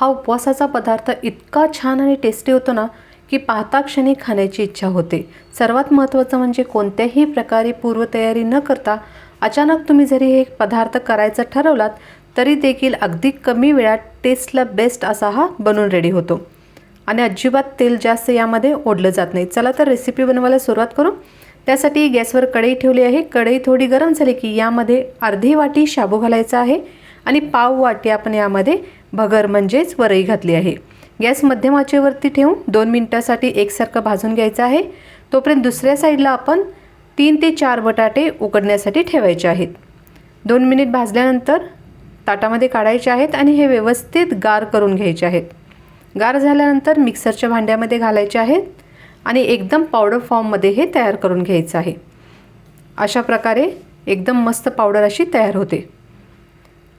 हा उपवासाचा पदार्थ इतका छान आणि टेस्टी होतो ना की पाहता क्षणी खाण्याची इच्छा होते. सर्वात महत्त्वाचं म्हणजे कोणत्याही प्रकारे पूर्वतयारी न करता अचानक तुम्ही जरी हे पदार्थ करायचं ठरवलात तरी देखील अगदी कमी वेळात टेस्टला बेस्ट असा हा बनून रेडी होतो. आणि अजिबात तेल जास्त यामध्ये ओढलं जात नाही. चला तर रेसिपी बनवायला सुरुवात करू. त्यासाठी गॅसवर कढई ठेवली आहे. कढई थोडी गरम झाली की यामध्ये अर्धी वाटी शाबू घालायचा आहे आणि पाव वाटी आपण यामध्ये भगर म्हणजेच वरई घातली आहे. गॅस मध्यम आचेवरती ठेवून दोन मिनटासाठी एकसारखं भाजून घ्यायचं आहे. तोपर्यंत दुसऱ्या साईडला आपण तीन ते चार बटाटे उकडण्यासाठी ठेवायचे आहेत. दोन मिनिट भाजल्यानंतर ताटामध्ये काढायचे आहेत आणि हे व्यवस्थित गार करून घ्यायचे आहेत. गार झाल्यानंतर मिक्सरच्या भांड्यामध्ये घालायचे आहेत आणि एकदम पावडर फॉर्ममध्ये हे तयार करून घ्यायचं आहे. अशा प्रकारे एकदम मस्त पावडर अशी तयार होते.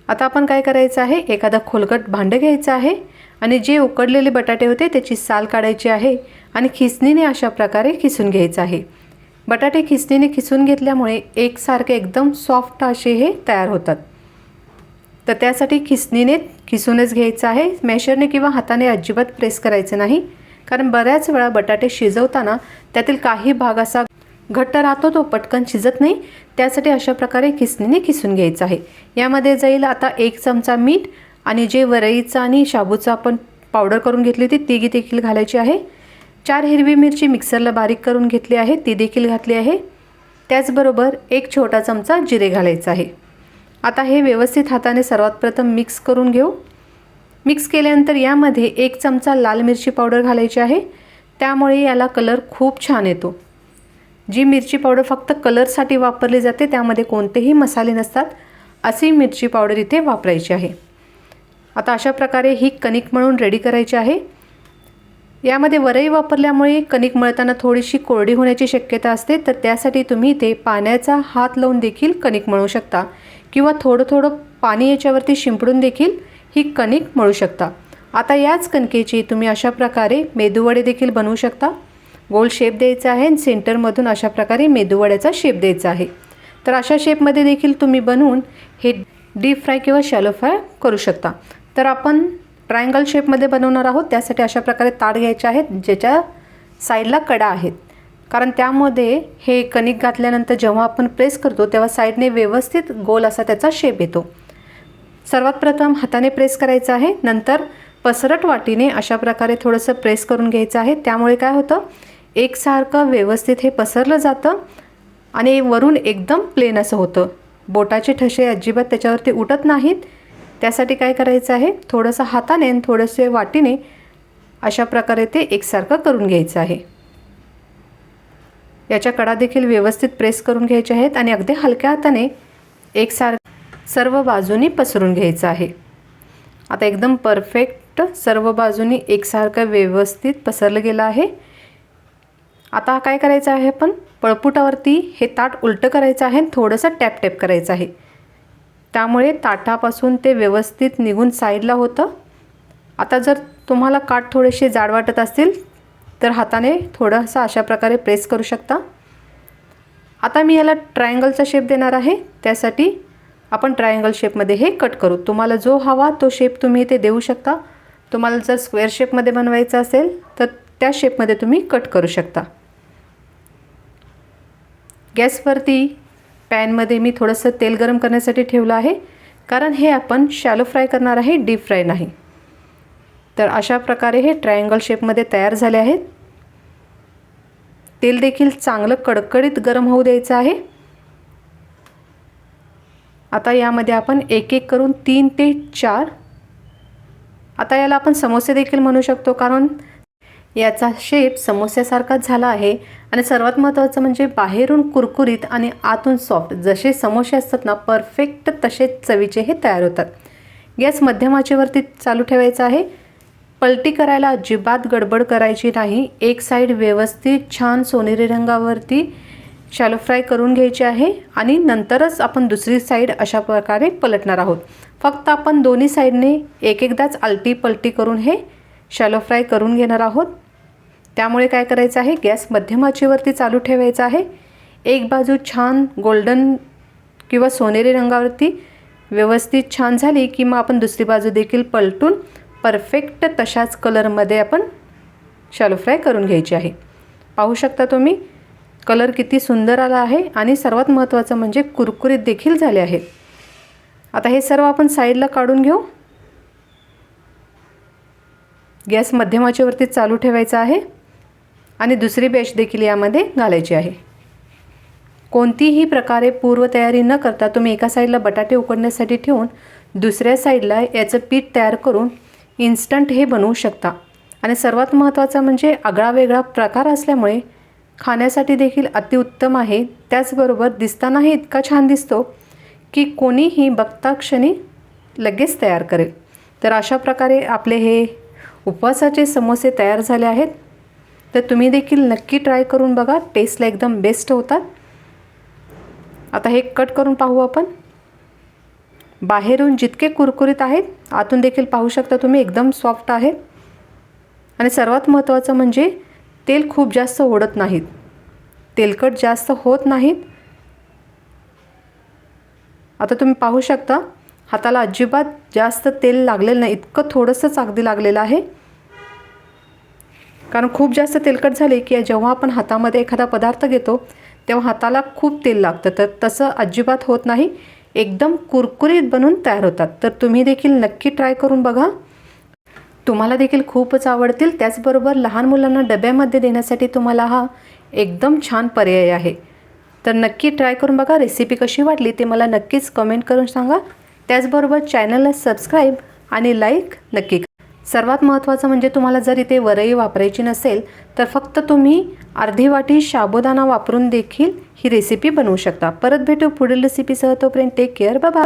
आता आपण काय करायचं आहे? एखादा खोलगट भांडं घ्यायचं आहे आणि जे उकडलेले बटाटे होते त्याची साल काढायची आहे आणि खिसणीने अशा प्रकारे खिसून घ्यायचं आहे. बटाटे खिसणीने खिसून घेतल्यामुळे एकसारखे एकदम सॉफ्ट असे हे तयार होतात. तर त्यासाठी खिसणीने खिसूनच घ्यायचं आहे. मॅशरने किंवा हाताने अजिबात प्रेस करायचं नाही. कारण बऱ्याच वेळा बटाटे शिजवताना त्यातील काही भाग असा घट्ट राहतो तो पटकन शिजत नाही. त्यासाठी अशा प्रकारे खिसणीने खिसून घ्यायचं आहे. यामध्ये जाईल आता एक चमचा मीठ आणि जे वरईचं आणि शाबूचं आपण पावडर करून घेतली होती ती देखील घालायची आहे. चार हिरवी मिरची मिक्सरला बारीक करून घेतली आहे ती देखील घातली आहे. त्याचबरोबर एक छोटा चमचा जिरे घालायचा आहे. आता हे व्यवस्थित हाताने सर्वात प्रथम मिक्स करून घेऊ. मिक्स केल्यानंतर यामध्ये एक चमचा लाल मिरची पावडर घालायची आहे. त्यामुळे याला कलर खूप छान येतो. जी मिरची पावडर फक्त कलरसाठी वापरली जाते त्यामध्ये कोणतेही मसाले नसतात अशी मिरची पावडर इथे वापरायची आहे. आता अशा प्रकारे ही कणिक मळून रेडी करायची आहे. यामध्ये वरई वापरल्यामुळे कणिक मळताना थोडीशी कोरडी होण्याची शक्यता असते तर त्यासाठी तुम्ही इथे पाण्याचा हात लावून देखील कणिक मळू शकता किंवा थोडं थोडं पाणी याच्यावरती शिंपडून देखील ही कणिक मळू शकता. आता याच कणकेची तुम्ही अशा प्रकारे मेदूवडे देखील बनवू शकता. गोल शेप द्यायचा आहे आणि सेंटरमधून अशा प्रकारे मेदूवड्याचा शेप द्यायचा आहे. तर अशा शेपमध्ये देखील तुम्ही बनवून हे डीप फ्राय किंवा शॅलो फ्राय करू शकता. तर आपण ट्रायंगल शेपमध्ये बनवणार आहोत. त्यासाठी अशा प्रकारे ताट घ्यायचे आहेत ज्याच्या साईडला कडा आहेत. कारण त्यामध्ये हे कणिक घातल्यानंतर जेव्हा आपण प्रेस करतो तेव्हा साईडने व्यवस्थित गोल असा त्याचा शेप येतो. सर्वात प्रथम हाताने प्रेस करायचं आहे. नंतर पसरट वाटीने अशा प्रकारे थोडंसं प्रेस करून घ्यायचं आहे. त्यामुळे काय होतं? एकसारखं व्यवस्थित हे पसरलं जातं आणि वरून एकदम प्लेन असं होतं. बोटाचे ठसे अजिबात त्याच्यावरती उठत नाहीत. त्यासाठी काय करायचं आहे? थोडंसं हाताने आणि थोडंसे वाटीने अशा प्रकारे ते एकसारखं करून घ्यायचं आहे. याच्या कडा देखील व्यवस्थित प्रेस करून घ्यायच्या आहेत आणि अगदी हलक्या हाताने एकसार सर्व बाजूनी पसरून घ्यायचं आहे. आता एकदम परफेक्ट सर्व बाजूनी एकसारखं व्यवस्थित पसरलं गेलं आहे. आता काय करायचं आहे आपण? पळपुटावरती हे ताट उलटं करायचं आहे थोडंसं टॅप टॅप करायचं आहे. त्यामुळे ताटापासून ते व्यवस्थित निघून साईडला होतं. आता जर तुम्हाला काठ थोडेसे जाड वाटत असतील तर हाताने थोडंसं अशा प्रकारे प्रेस करू शकता. आता मी याला ट्रायंगलचा शेप देणार आहे. त्यासाठी आपण ट्रायंगल शेपमध्ये हे कट करू. तुम्हाला जो हवा तो शेप तुम्ही इथे देऊ शकता. तुम्हाला जर स्क्वेअर शेपमध्ये बनवायचं असेल तर त्या शेपमध्ये तुम्ही कट करू शकता. गॅसवरती पॅनमध्ये मी थोडंसं तेल गरम करण्यासाठी ठेवलं आहे कारण हे आपण शॅलो फ्राय करणार आहे डीप फ्राय नाही. तर अशा प्रकारे हे ट्रायंगल शेपमध्ये तयार झाले आहेत. तेल देखील चांगलं कडकडीत गरम होऊ द्यायचं आहे. आता यामध्ये आपण एक एक करून तीन ते चार. आता याला आपण समोसे देखील म्हणू शकतो कारण याचा शेप समोस्यासारखाच झाला आहे. आणि सर्वात महत्त्वाचं म्हणजे बाहेरून कुरकुरीत आणि आतून सॉफ्ट जसे समोसे असतात ना परफेक्ट तसेच चवीचे हे तयार होतात. गॅस मध्यमाचेवरती चालू ठेवायचा आहे. पलटी करायला अजिबात गडबड करायची नाही. एक साईड व्यवस्थित छान सोनेरी रंगावरती शॅलो फ्राय करून घ्यायची आहे. आणि नंतरच आपण दुसरी साईड अशा प्रकारे पलटणार आहोत. फक्त आपण दोन्ही साईडने एक एकदाच आलटी पलटी करून हे शॅलो फ्राय करून घेणार आहोत. त्यामुळे काय करायचं आहे? गॅस मध्यम आचेवरती चालू ठेवायचा आहे. एक बाजू छान गोल्डन किंवा सोनेरी रंगावरती व्यवस्थित छान झाली की मग आपण दुसरी बाजू देखील पलटून परफेक्ट तशाच कलरमध्ये आपण शालो फ्राय करून घ्यायची आहे. पाहू शकता तुम्ही कलर किती सुंदर आला आहे आणि सर्वात महत्त्वाचं म्हणजे कुरकुरीत देखील झाले आहेत. आता हे सर्व आपण साईडला काढून घेऊ. गॅस मध्यमाच्यावरती चालू ठेवायचा आहे आणि दुसरी बॅच देखील यामध्ये घालायची आहे. कोणतीही प्रकारे पूर्वतयारी न करता तुम्ही एका साईडला बटाटे उकडण्यासाठी ठेवून दुसऱ्या साईडला याचं पीठ तयार करून इन्स्टंट हे बनवू शकता. आणि सर्वात महत्त्वाचं म्हणजे आगळा वेगळा प्रकार असल्यामुळे खाण्यासाठी देखील अतिउत्तम आहे. त्याचबरोबर दिसतानाही इतका छान दिसतो की कोणीही बघता क्षणी लगेच तयार करेल. तर अशा प्रकारे आपले हे उपवासाचे समोसे तयार झाले आहेत. तर तुम्ही देखील नक्की ट्राय करून बघा. टेस्टला एकदम बेस्ट होतात. आता हे कट करून पाहू आपण. बाहेरून जितके कुरकुरीत आहेत आतून देखील पाहू शकता तुम्ही एकदम सॉफ्ट आहेत. आणि सर्वात महत्त्वाचं म्हणजे तेल खूप जास्त ओढत नाहीत. तेलकट जास्त होत नाहीत. आता तुम्ही पाहू शकता हाताला अजिबात जास्त तेल लागलेलं नाही. इतकं थोडंसंच अगदी लागलेलं आहे. कारण खूप जास्त तेलकट झाले की जेव्हा आपण हातामध्ये एखादा पदार्थ घेतो तेव्हा हाताला खूप तेल लागतं. तर तसं अजिबात होत नाही. एकदम कुरकुरीत बनून तयार होतात. तर तुम्ही देखील नक्की ट्राय करून बघा. तुम्हाला देखील खूपच आवडतील. त्याचबरोबर लहान मुलांना डब्यामध्ये देण्यासाठी तुम्हाला हा एकदम छान पर्याय आहे. तर नक्की ट्राय करून बघा. रेसिपी कशी वाटली ते मला नक्कीच कमेंट करून सांगा. त्याचबरोबर चॅनलला सबस्क्राईब आणि लाईक नक्की करा. सर्वात महत्त्वाचं म्हणजे तुम्हाला जर इथे वरई वापरायची नसेल तर फक्त तुम्ही अर्धी वाटी साबुदाणा वापरून देखील ही रेसिपी बनवू शकता. परत भेटू पुढील रेसिपीसह तोपर्यंत टेक केअर बाबा